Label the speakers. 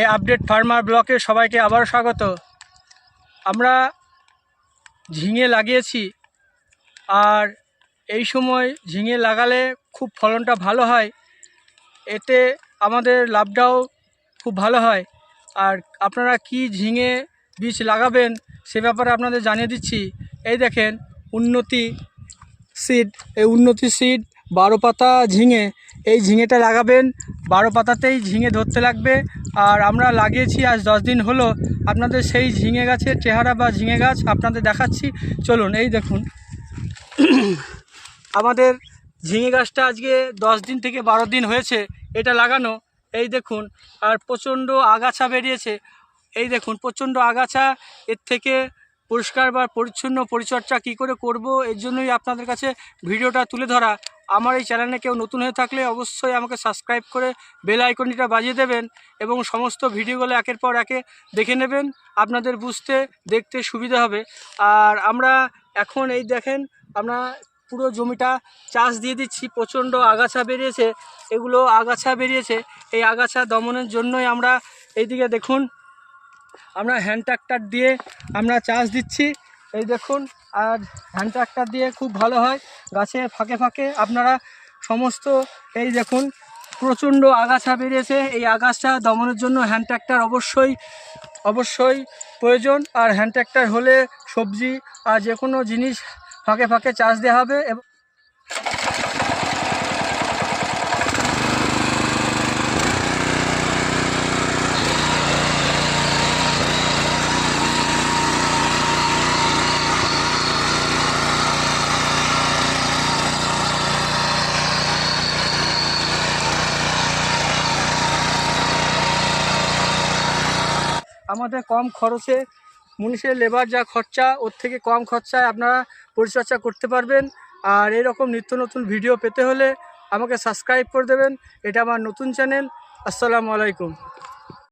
Speaker 1: এই update farmer ব্লকে সবাইকে আবারও স্বাগত। আমরা ঝিঙে লাগিয়েছি আর এই সময় ঝিঙে লাগালে খুব ফলনটা ভালো হয়। এতে আমাদের লাভটাও খুব ভালো হয়। আর আপনারা কি ঝিঙে বীজ লাগাবেন সে ব্যাপারে আপনাদের জানিয়ে দিচ্ছি। এই দেখেন, উন্নতি সিড এই উন্নতি সিড বারো পাতা ঝিঙে এই ঝিঙেটা লাগাবেন, বারো পাতাতেই ঝিঙে ধরতে লাগবে। আর আমরা লাগিয়েছি আজ দশ দিন হলো। আপনাদের সেই ঝিঙে গাছের চেহারা বা ঝিঙে গাছ আপনাদের দেখাচ্ছি। চলুন, এই দেখুন। আমাদের ঝিঙে গাছটা আজকে দশ দিন থেকে বারো দিন হয়েছে এটা লাগানো। এই দেখুন, আর প্রচণ্ড আগাছা বেরিয়েছে। এই দেখুন, প্রচণ্ড আগাছা। এর থেকে পরিষ্কার বা পরিচ্ছন্ন পরিচর্যা কী করে করব, এর জন্যই আপনাদের কাছে ভিডিওটা তুলে ধরা। আমার এই চ্যানেলে কেউ নতুন হয়ে থাকলে অবশ্যই আমাকে সাবস্ক্রাইব করে বেল আইকনটিটা বাজিয়ে দেবেন এবং সমস্ত ভিডিওগুলো একের পর একে দেখে নেবেন। আপনাদের বুঝতে, দেখতে সুবিধা হবে। আর আমরা এখন এই দেখেন, আমরা পুরো জমিটা চাষ দিয়ে দিচ্ছি। প্রচণ্ড আগাছা বেরিয়েছে। এগুলো আগাছা বেরিয়েছে। এই আগাছা দমনের জন্যই আমরা এইদিকে দেখুন, আমরা হ্যান্ড ট্রাক্টর দিয়ে আমরা চাষ দিচ্ছি। এই দেখুন, আর হ্যান্ড ট্রাক্টর দিয়ে খুব ভালো হয়। গাছে ফাঁকে ফাঁকে আপনারা সমস্ত, এই দেখুন, প্রচণ্ড আগাছা বেরিয়েছে। এই আগাছা দমনের জন্য হ্যান্ড ট্রাক্টর অবশ্যই অবশ্যই প্রয়োজন। আর হ্যান্ড ট্রাক্টর হলে সবজি আর যে কোনো জিনিস ফাঁকে ফাঁকে চাষ দেওয়া হবে। এবং আমাদের কম খরচে মুনিশের লেবার যা খরচা, ওর থেকে কম খরচায় আপনারা পরিচর্যা করতে পারবেন। আর এরকম নিত্য নতুন ভিডিও পেতে হলে আমাকে সাবস্ক্রাইব করে দেবেন। এটা আমার নতুন চ্যানেল আসসালামু আলাইকুম।